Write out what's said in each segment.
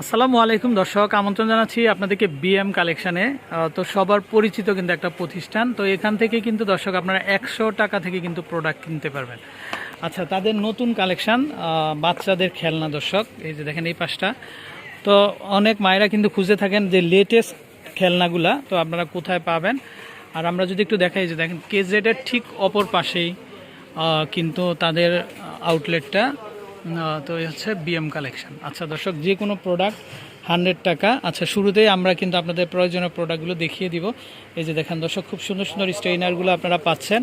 আসসালামু আলাইকুম দর্শক, আমন্ত্রণ জানাচ্ছি আপনাদেরকে বিএম কালেকশানে তো সবার পরিচিত কিন্তু একটা প্রতিষ্ঠান। তো এখান থেকে কিন্তু দর্শক আপনারা একশো টাকা থেকে কিন্তু প্রোডাক্ট কিনতে পারবেন। আচ্ছা তাদের নতুন কালেকশান বাচ্চাদের খেলনা দর্শক, এই যে দেখেন এই পাশটা। তো অনেক মায়েরা কিন্তু খুঁজে থাকেন যে লেটেস্ট খেলনাগুলা, তো আপনারা কোথায় পাবেন? আর আমরা যদি একটু দেখাই যে দেখেন কেজেডের ঠিক অপর পাশেই কিন্তু তাদের আউটলেটটা তো এই হচ্ছে বিএম কালেকশন আচ্ছা দর্শক যে কোনো প্রোডাক্ট হান্ড্রেড টাকা। আচ্ছা শুরুতেই আমরা কিন্তু আপনাদের প্রয়োজনীয় প্রোডাক্টগুলো দেখিয়ে দিব। এই যে দেখেন দর্শক খুব সুন্দর সুন্দর স্ট্রেইনারগুলো আপনারা পাচ্ছেন।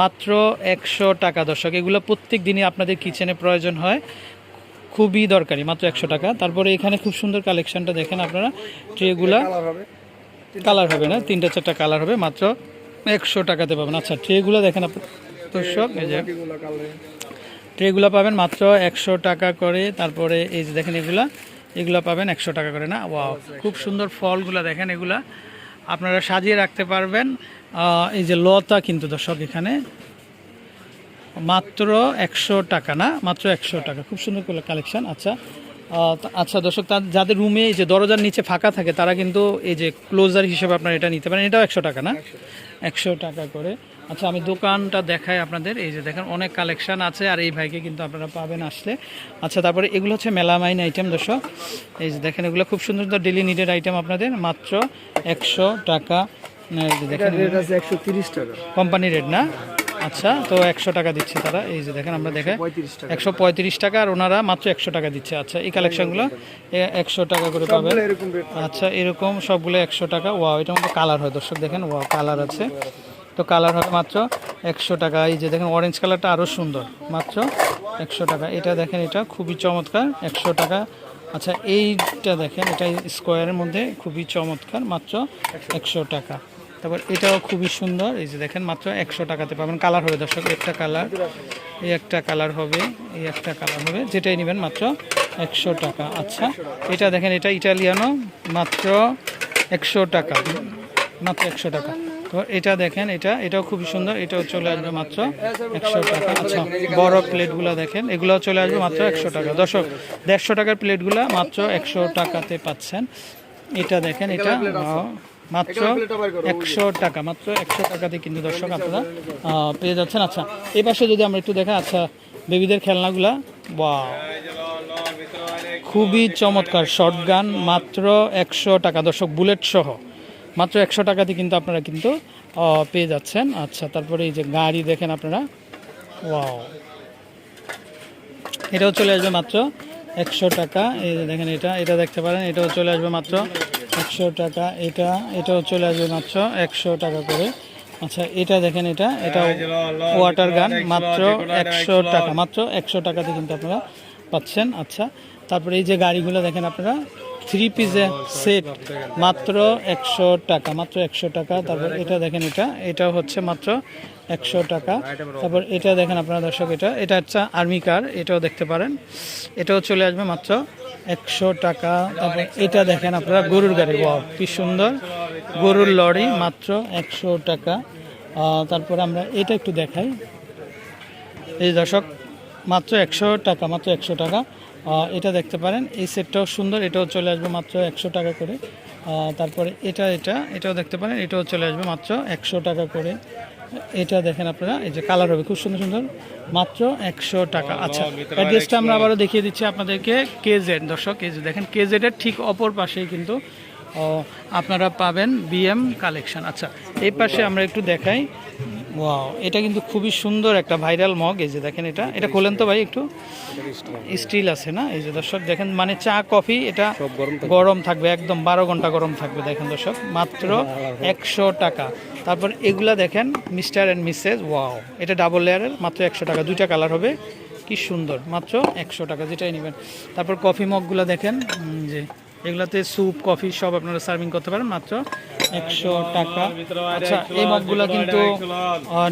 মাত্র একশো টাকা দর্শক। এগুলো প্রত্যেক দিনই আপনাদের কিচেনে প্রয়োজন হয়। খুবই দরকারি মাত্র একশো টাকা। তারপরে এখানে খুব সুন্দর কালেকশনটা দেখেন আপনারা। ট্রেগুলা কালার হবে। না তিনটা চারটা কালার হবে। মাত্র একশো টাকাতে পাবেন। আচ্ছা ট্রেগুলো দেখেন আপনার দর্শক এই যে ট্রেগুলো পাবেন মাত্র একশো টাকা করে। তারপরে এই যে দেখেন এগুলা এগুলো পাবেন একশো টাকা করে না? ওয়াও খুব সুন্দর ফলগুলো দেখেন এগুলা। আপনারা সাজিয়ে রাখতে পারবেন। এই যে লতা কিন্তু দর্শক এখানে। মাত্র একশো টাকা না? মাত্র একশো টাকা। খুব সুন্দর করে কালেকশন আচ্ছা। আচ্ছা দর্শক তার যাদের রুমে এই যে দরজার নিচে ফাঁকা থাকে তারা কিন্তু এই যে ক্লোজার হিসেবে আপনারা এটা নিতে পারেন। এটাও একশো টাকা না? একশো টাকা করে। আচ্ছা আমি দোকানটা দেখাই আপনাদের। এই যে দেখেন অনেক কালেকশন আছে আর এই ভাইকে কিন্তু আপনারা পাবেন আসলে। আচ্ছা তারপরে এগুলো হচ্ছে মেলামাইন আইটেম দর্শক। এই যে দেখেন এগুলো খুব সুন্দর সুন্দর ডেলি নিডেড আইটেম আপনাদের। মাত্র একশো টাকা। দেখেন একশো টাকা। কোম্পানি রেট না? আচ্ছা তো একশো টাকা দিচ্ছে তারা। এই যে দেখেন আমরা দেখে একশো পঁয়ত্রিশ টাকা। আর ওনারা মাত্র একশো টাকা দিচ্ছে। আচ্ছা এই কালেকশনগুলো একশো টাকা করে রেট আচ্ছা এরকম সবগুলো একশো টাকা। ওয়াও এটার মধ্যে কালার হয় দর্শক। দেখেন ওয়াও কালার আছে। তো কালার হবে মাত্র একশো টাকা। এই যে দেখেন অরেঞ্জ কালারটা আরও সুন্দর। মাত্র একশো টাকা। এটা দেখেন, এটা খুবই চমৎকার, একশো টাকা। আচ্ছা এইটা দেখেন, এটা স্কোয়ারের মধ্যে খুবই চমৎকার, মাত্র একশো টাকা। তারপর এটাও খুবই সুন্দর। এই যে দেখেন, মাত্র একশো টাকাতে পাবেন। কালার হবে দর্শক, একটা কালার, এই একটা কালার হবে, এই একটা কালার হবে, যেটাই নেবেন মাত্র একশো টাকা। আচ্ছা এটা দেখেন, এটা ইটালিয়ানো মাত্র একশো টাকা, মাত্র একশো টাকা। এটা দেখেন, এটা, এটাও খুবই সুন্দর, এটাও চলে আসবে মাত্র একশো টাকা। আচ্ছা বড় প্লেটগুলো দেখেন এগুলো চলে আসবে মাত্র একশো টাকা। দর্শক, দেড়শো টাকার প্লেটগুলো মাত্র একশো টাকাতে পাচ্ছেন। এটা দেখেন, এটা মাত্র একশো টাকা, মাত্র একশো টাকাতে কিন্তু দর্শক আপনারা পেয়ে যাচ্ছেন। আচ্ছা এই পাশে যদি আমরা একটু দেখা আচ্ছা বেবিদের খেলনাগুলা বা খুবই চমৎকার শর্ট গান মাত্র একশো টাকা। দর্শক, বুলেট সহ মাত্র একশো টাকাতে কিন্তু আপনারা কিন্তু পেয়ে যাচ্ছেন। আচ্ছা তারপরে এই যে গাড়ি দেখেন আপনারা। ওয়াও। এটাও চলে আসবে মাত্র একশো টাকা। এই যে দেখেন এটা এটা দেখতে পারেন এটাও চলে আসবে মাত্র একশো টাকা। এটা এটাও চলে আসবে মাত্র একশো টাকা করে। আচ্ছা এটা দেখেন এটা এটা ওয়াটার গান মাত্র একশো টাকা মাত্র একশো টাকাতে কিন্তু আপনারা পাচ্ছেন। আচ্ছা তারপরে এই যে গাড়িগুলো দেখেন আপনারা থ্রি পিসের সেট মাত্র একশো টাকা, মাত্র একশো টাকা। তারপর এটা দেখেন এটা এটা হচ্ছে মাত্র একশো টাকা। তারপর এটা দেখেন আপনারা দর্শক, এটা এটা হচ্ছে আর্মি কার এটাও দেখতে পারেন। এটাও চলে আসবে মাত্র একশো টাকা। তারপর এটা দেখেন আপনারা গরুর গাড়ি ওয়াও কি সুন্দর। গরুর লরি, মাত্র একশো টাকা। তারপর আমরা এটা একটু দেখাই। এই দর্শক, মাত্র একশো টাকা, মাত্র একশো টাকা। এটা দেখতে পারেন। এই সেটটাও সুন্দর এটাও চলে আসবে মাত্র একশো টাকা করে। তারপরে এটা এটা এটাও দেখতে পারেন এটাও চলে আসবে মাত্র একশো টাকা করে। এটা দেখেন আপনারা এই যে কালার হবে খুব সুন্দর সুন্দর। মাত্র একশো টাকা। আচ্ছা অ্যাড্রেসটা আমরা আবারও দেখিয়ে দিচ্ছি আপনাদেরকে কেজেড দর্শক যে দেখেন কেজেডের ঠিক অপর পাশেই কিন্তু আপনারা পাবেন বিএম কালেকশন আচ্ছা এই পাশে আমরা একটু দেখাই। ওয়াও এটা কিন্তু খুবই সুন্দর একটা ভাইরাল মগ এই যে দেখেন এটা। এটা খোলেন তো ভাই একটু? স্টিল। আছে না? এই যে দর্শক দেখেন মানে চা কফি এটা গরম থাকবে। একদম বারো ঘণ্টা গরম থাকবে দেখেন দর্শক মাত্র একশো টাকা। তারপর এগুলা দেখেন মিস্টার অ্যান্ড মিসেস ওয়াও এটা ডাবল লেয়ারের মাত্র একশো টাকা দুইটা কালার হবে। কি সুন্দর মাত্র একশো টাকা যেটাই নেবেন। তারপর কফি মগগুলো দেখেন যে এগুলাতে স্যুপ কফি সব আপনারা সার্ভিং করতে পারেন, মাত্র একশো টাকা। আচ্ছা এই মগগুলো কিন্তু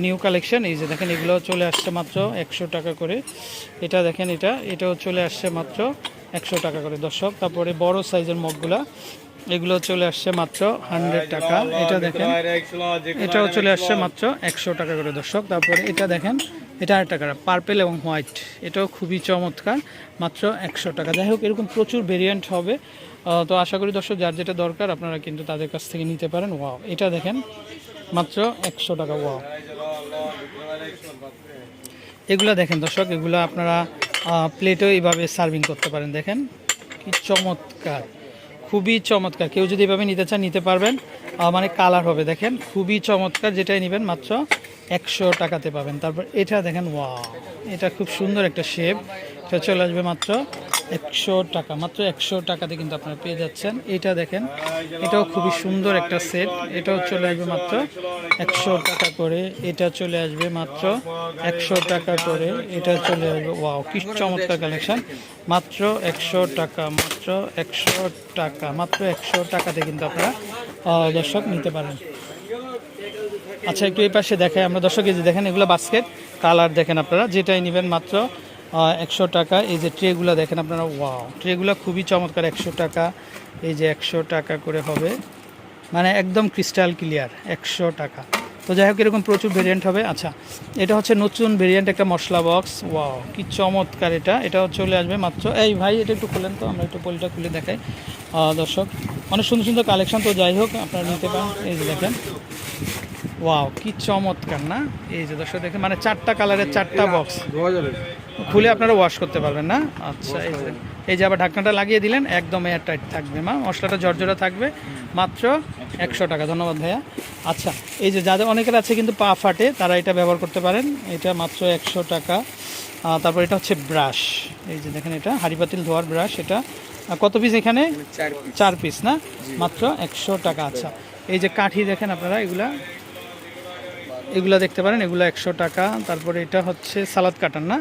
নিউ কালেকশন এই যে দেখেন এগুলো চলে আসছে মাত্র একশো টাকা করে। এটা দেখেন, এটা, এটাও চলে আসছে মাত্র একশো টাকা করে, দর্শক। তারপরে বড় সাইজের মগগুলা এগুলো চলে আসছে মাত্র হান্ড্রেড টাকা। এটা দেখেন, এটাও চলে আসছে মাত্র একশো টাকা করে দর্শক। তারপরে এটা দেখেন, এটা আরেকটা কালার পার্পেল এবং হোয়াইট এটাও খুবই চমৎকার, মাত্র একশো টাকা। যাই হোক, এরকম প্রচুর ভেরিয়েন্ট হবে। তো আশা করি দর্শক, যার যেটা দরকার, আপনারা কিন্তু তাদের কাছ থেকে নিতে পারেন। ওয়াও এটা দেখেন, মাত্র একশো টাকা ওয়াও এগুলা দেখেন দর্শক, এগুলো আপনারা প্লেটেও এইভাবে সার্ভিং করতে পারেন। দেখেন, কি চমৎকার। খুবই চমৎকার। কেউ যদি এভাবে নিতে চান, নিতে পারবেন। মানে কালার হবে, দেখেন। খুবই চমৎকার, যেটাই নেবেন মাত্র একশো টাকাতে পাবেন। তারপর এটা দেখেন ওয়া এটা খুব সুন্দর একটা শেপ। এটা চলে আসবে মাত্র একশো টাকা, মাত্র একশো টাকাতে কিন্তু আপনারা পেয়ে যাচ্ছেন। এটা দেখেন, এটাও খুবই সুন্দর একটা সেট। এটাও চলে আসবে মাত্র একশো টাকা করে। এটা চলে আসবে মাত্র একশো টাকা করে। এটা চলে আসবে, ওয়াও, কি চমৎকার কালেকশন। মাত্র একশো টাকা, মাত্র একশো টাকা, মাত্র একশো টাকাতে কিন্তু আপনারা দর্শক নিতে পারেন। আচ্ছা একটু এই পাশে দেখাই। আমরা দর্শক এই যে দেখেন, এগুলো বাস্কেট কালার দেখেন আপনারা। যেটাই নেবেন মাত্র একশো টাকা। এই যে ট্রেগুলো দেখেন আপনারা ওয়াও ট্রেগুলো খুবই চমৎকার, একশো টাকা। এই যে একশো টাকা করে হবে। মানে একদম ক্রিস্টাল ক্লিয়ার একশো টাকা। তো যাই হোক, এরকম প্রচুর ভেরিয়েন্ট হবে। আচ্ছা এটা হচ্ছে নতুন ভেরিয়েন্ট একটা মশলা বক্স ওয়াও কি চমৎকার এটা। এটাও চলে আসবে মাত্র। এই ভাই, এটা একটু খুলেন তো, আমরা একটু পলিটা খুলে দেখাই। দর্শক, অনেক সুন্দর সুন্দর কালেকশন তো যাই হোক, আপনারা নিতে পারেন। এই যে দেখেন। ওয়াও কি চমৎকার না? এই যে দর্শক, দেখেন মানে চারটা কালারের চারটা বক্স খুলে আপনারা ওয়াশ করতে পারবেন না? আচ্ছা এই যে এই যে আবার ঢাকনাটা লাগিয়ে দিলেন একদম এয়ার টাইট থাকবে মা। মশলাটা জর্জরা থাকবে মাত্র একশো টাকা। ধন্যবাদ ভাইয়া। আচ্ছা এই যে যাদের অনেকের আছে কিন্তু পা ফাটে তারা এটা ব্যবহার করতে পারেন। এটা মাত্র একশো টাকা। তারপর এটা হচ্ছে ব্রাশ এই যে দেখেন এটা হাড়ি পাতিল ধোয়ার ব্রাশ এটা। কত পিস এখানে? চার পিস না? মাত্র একশো টাকা আচ্ছা। এই যে কাঠি দেখেন আপনারা এগুলা। এগুলা দেখতে পারেন এগুলো একশো টাকা। তারপরে এটা হচ্ছে সালাদ কাটার না?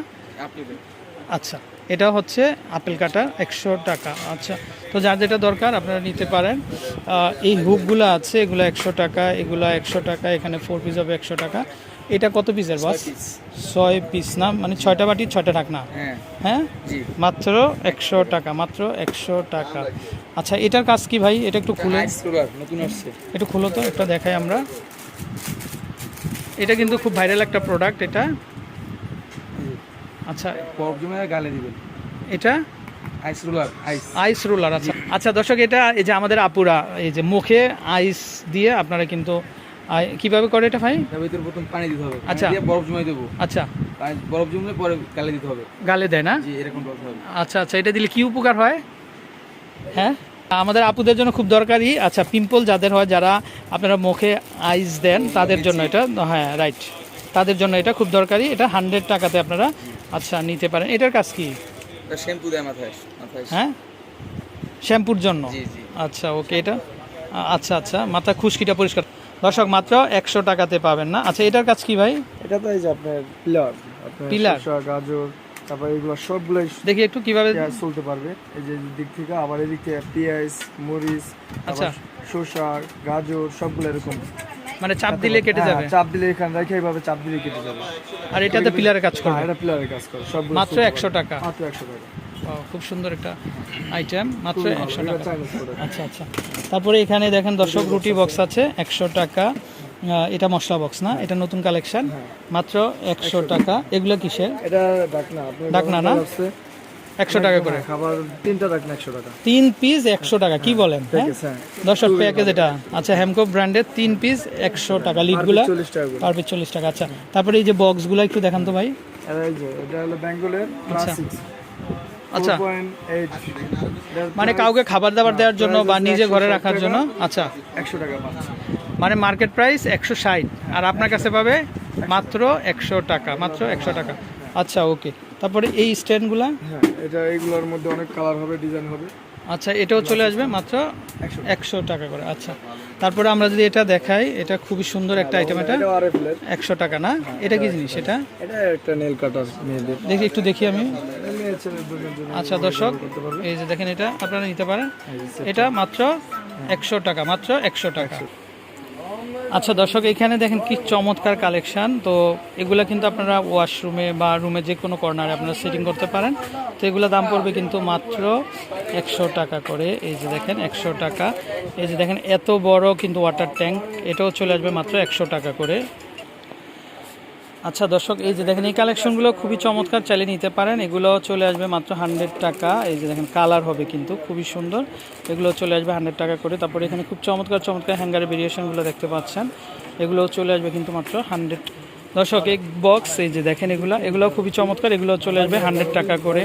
আচ্ছা এটা হচ্ছে আপেল কাটা একশো টাকা। আচ্ছা তো যার যেটা দরকার আপনারা নিতে পারেন। এই হুকগুলো আছে এগুলো একশো টাকা এগুলো একশো টাকা এখানে ফোর পিস হবে একশো টাকা। এটা কত পিসের বাস ছয় পিস না? মানে ছয়টা বাটি ছয়টা ঢাকনা? হ্যাঁ। হ্যাঁ? মাত্র একশো টাকা মাত্র একশো টাকা। আচ্ছা এটার কাজ কি ভাই? এটা একটু খুলে। একটু খুলো তো একটা দেখাই আমরা। এটা কিন্তু খুব ভাইরাল একটা প্রোডাক্ট এটা। আচ্ছা। বরফ জমে গালে দিবেন। এটা? আইস রোলার আইস আইস রোলার আচ্ছা। আচ্ছা দর্শক এটা এই যে আমাদের আপুরা এই যে মুখে আইস দিয়ে আপনারা কিন্তু কীভাবে করে এটা ভাই? তার ভিতরে প্রথম পানি দিতে হবে। আচ্ছা। দিয়ে বরফ জমাই দেবো। আচ্ছা। বরফ জমলে পরে গালে দিতে হবে। গালে দেয় না? জি এরকম হবে আচ্ছা আচ্ছা এটা দিলে কি উপকার হয়? হ্যাঁ? আমাদের আপুদের জন্য খুব দরকারি। আচ্ছা পিম্পল যাদের হয় যারা আপনারা মুখে আইস দেন তাদের জন্য এটা হ্যাঁ রাইট তাদের জন্য এটা খুব দরকারি। এটা হান্ড্রেড টাকাতে আপনারা আচ্ছা নিতে পারেন। এটার কাজ কি? শ্যাম্পু দেয় মাথায় মাথায় হ্যাঁ? শ্যাম্পুর জন্য? জি জি। আচ্ছা ওকে এটা? আচ্ছা আচ্ছা মাথা খুশকিটা পরিষ্কার। দর্শক মাত্র একশো টাকাতে পাবেন না? আচ্ছা এটার কাজ কি ভাই? এটা তো এই যে আপনার পিলার Pillar? গাজর তারপর এগুলো সবগুলোই দেখি একটু কীভাবে চলতে পারবে। এই যে দিক থেকে আবার এদিক থেকে পেঁয়াজ মরিচ আচ্ছা। শসা গাজর সবগুলো এরকম। মানে চাপ দিলে কেটে হ্যাঁ, যাবে। চাপ দিলে এখানে রেখে এইভাবে চাপ দিলে কেটে যাবে। আর এটাতে পিলারের কাজ হ্যাঁ করবে এটা পিলারের কাজ করে সবগুলো মাত্র চলতে একশো পারবে। টাকা? মাত্র একশো টাকা। Wow, খুব সুন্দর একটা আইটেম মাত্র একশো টাকা। আচ্ছা আচ্ছা। তারপরে এখানে দেখেন দর্শক রুটি বক্স আছে। একশো টাকা। এটা মশলা বক্স না এটা নতুন কালেকশন মাত্র একশো টাকা। এগুলো কিসের? এটা ডাকনা ডাকনা না? একশো টাকা করে। হ্যাঁ, খাবার তিনটা ডাকনা একশো টাকা। তিন পিস একশো টাকা কি বলেন হ্যাঁ? হ্যাঁ। দর্শক প্যাকেজ এটা। আচ্ছা হ্যামকো ব্র্যান্ডের তিন পিস একশো টাকা লিডগুলা। পার পিস চল্লিশ টাকা আচ্ছা। তারপরে এই যে বক্সগুলো একটু দেখান তো ভাই। এটা হলো আচ্ছা। আচ্ছা। মানে কাউকে খাবার দাবার দেওয়ার জন্য বা নিজে ঘরে রাখার জন্য? আচ্ছা। একশো টাকা মানে মার্কেট প্রাইস একশো ষাট। আর আপনার কাছে পাবে মাত্র একশো টাকা মাত্র একশো টাকা। আচ্ছা ওকে তারপরে এই স্ট্যান্ডগুলা? হ্যাঁ এটা এইগুলোর মধ্যে অনেক কালার হবে ডিজাইন হবে। আচ্ছা এটাও চলে আসবে মাত্র একশো টাকা। করে আচ্ছা। তারপরে আমরা যদি এটা দেখাই এটা খুবই সুন্দর একটা আইটেম এটা এটা। একশো টাকা না? এটা কি জিনিস এটা? একটা নেল কাটার দেখি একটু দেখি আমি। আচ্ছা দর্শক এই যে দেখেন এটা আপনারা নিতে পারেন। এটা মাত্র একশো টাকা মাত্র একশো টাকা। আচ্ছা দর্শক, এখানে দেখেন কি চমৎকার কালেকশান। তো এগুলো কিন্তু আপনারা ওয়াশরুমে বা রুমে যে কোনো কর্নারে আপনারা সেটিং করতে পারেন। তো এগুলো দাম পড়বে কিন্তু মাত্র একশো টাকা করে। এই যে দেখেন, একশো টাকা। এই যে দেখেন, এত বড় কিন্তু ওয়াটার ট্যাঙ্ক, এটাও চলে আসবে মাত্র একশো টাকা করে। আচ্ছা দর্শক, এই যে দেখেন, এই কালেকশনগুলো খুবই চমৎকার চালিয়ে নিতে পারেন। এগুলো চলে আসবে মাত্র হান্ড্রেড টাকা। এই যে দেখেন, কালার হবে কিন্তু, খুবই সুন্দর। এগুলো চলে আসবে হান্ড্রেড টাকা করে। তারপরে এখানে খুব চমৎকার চমৎকার হ্যাঙ্গারের ভেরিয়েশনগুলো দেখতে পাচ্ছেন। এগুলো চলে আসবে কিন্তু মাত্র হান্ড্রেড। দর্শক, এক বক্স, এই যে দেখেন এগুলো এগুলো খুবই চমৎকার। এগুলো চলে আসবে হান্ড্রেড টাকা করে।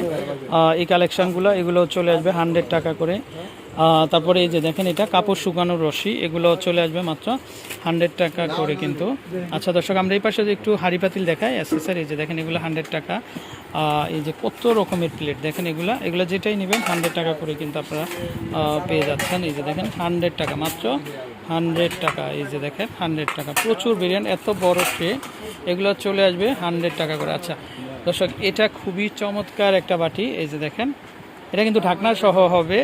এই কালেকশনগুলো এগুলো চলে আসবে হান্ড্রেড টাকা করে। তারপরে এই যে দেখেন এটা, কাপড় শুকানোর রশি, এগুলো চলে আসবে মাত্র হান্ড্রেড টাকা করে কিন্তু। আচ্ছা দর্শক, আমরা এই পাশে যে একটু হাড়ি পাতিল দেখাই অ্যাসেসার এই যে দেখেন এগুলো হান্ড্রেড টাকা। এই যে কত রকমের প্লেট দেখেন এগুলো এগুলো যেটাই নেবেন হান্ড্রেড টাকা করে কিন্তু আপনারা পেয়ে যাচ্ছেন। এই যে দেখেন হান্ড্রেড টাকা, মাত্র হান্ড্রেড টাকা। এই যে দেখেন হান্ড্রেড টাকা, প্রচুর ভেরিয়েন্ট এত বড় ট্রে এগুলো চলে আসবে হান্ড্রেড টাকা করে। আচ্ছা দর্শক, এটা খুবই চমৎকার একটা বাটি। এই যে দেখেন, এটা কিন্তু ঢাকনা সহ হবে।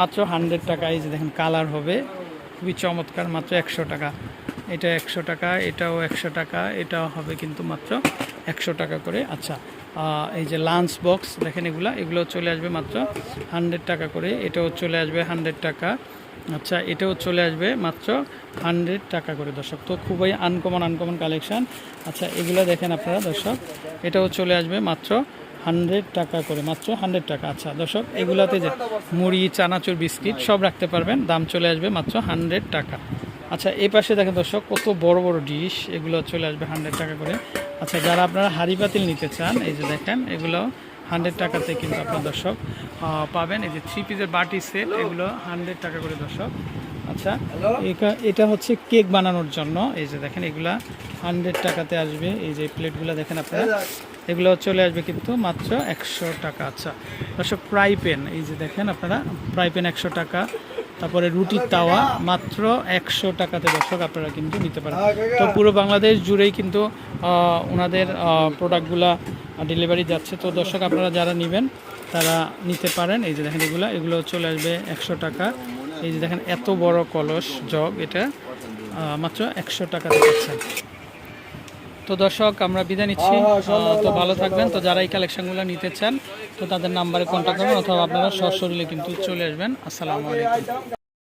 মাত্র হান্ড্রেড টাকা, এই যে দেখেন কালার হবে। খুবই চমৎকার, মাত্র একশো টাকা। এটা একশো টাকা, এটাও একশো টাকা, এটাও হবে কিন্তু মাত্র একশো টাকা করে। আচ্ছা এই যে লাঞ্চ বক্স, দেখেন এগুলা, এগুলো চলে আসবে মাত্র হান্ড্রেড টাকা করে। এটাও চলে আসবে হান্ড্রেড টাকা। আচ্ছা এটাও চলে আসবে মাত্র হান্ড্রেড টাকা করে, দর্শক। তো খুবই আনকমন আনকমন কালেকশন আচ্ছা এগুলো দেখেন আপনারা, দর্শক। এটাও চলে আসবে মাত্র হান্ড্রেড টাকা করে মাত্র হান্ড্রেড টাকা। আচ্ছা দর্শক এগুলাতে যে মুড়ি চানাচুর বিস্কিট সব রাখতে পারবেন দাম চলে আসবে মাত্র হান্ড্রেড টাকা। আচ্ছা এই পাশে দেখেন দর্শক কত বড় বড় ডিশ এগুলো চলে আসবে হান্ড্রেড টাকা করে। আচ্ছা যারা আপনারা হাড়ি পাতিল নিতে চান এই যে দেখেন এগুলো হান্ড্রেড টাকাতে কিন্তু আপনার দর্শক পাবেন। এই যে থ্রি পিসের বাটি সেট এগুলো হান্ড্রেড টাকা করে দর্শক। আচ্ছা এটা এটা হচ্ছে কেক বানানোর জন্য। এই যে দেখেন এগুলা হান্ড্রেড টাকাতে আসবে। এই যে প্লেটগুলো দেখেন আপনারা। এগুলো চলে আসবে কিন্তু মাত্র একশো টাকা। আচ্ছা দর্শক ফ্রাই প্যান এই যে দেখেন আপনারা ফ্রাই প্যান একশো টাকা, তারপরে রুটির তাওয়া মাত্র একশো টাকাতে দর্শক আপনারা কিন্তু নিতে পারেন। তো পুরো বাংলাদেশ জুড়েই কিন্তু ওনাদের প্রোডাক্টগুলা ডেলিভারি যাচ্ছে। তো দর্শক, আপনারা যারা নেবেন, তারা নিতে পারেন। এই যে দেখেন এগুলো এগুলো চলে আসবে একশো টাকা। এই যে দেখেন, এত বড় কলস জগ এটা মাত্র একশো টাকাতে পাচ্ছেন। তো দর্শক আমরা বিদায় নিচ্ছি। তো ভালো থাকবেন। তো যারা এই কালেকশনগুলো নিতে চান তো তাদের নাম্বারে কন্ট্যাক্ট করবেন অথবা আপনারা সশরীরে কিন্তু চলে আসবেন। আসসালামু আলাইকুম।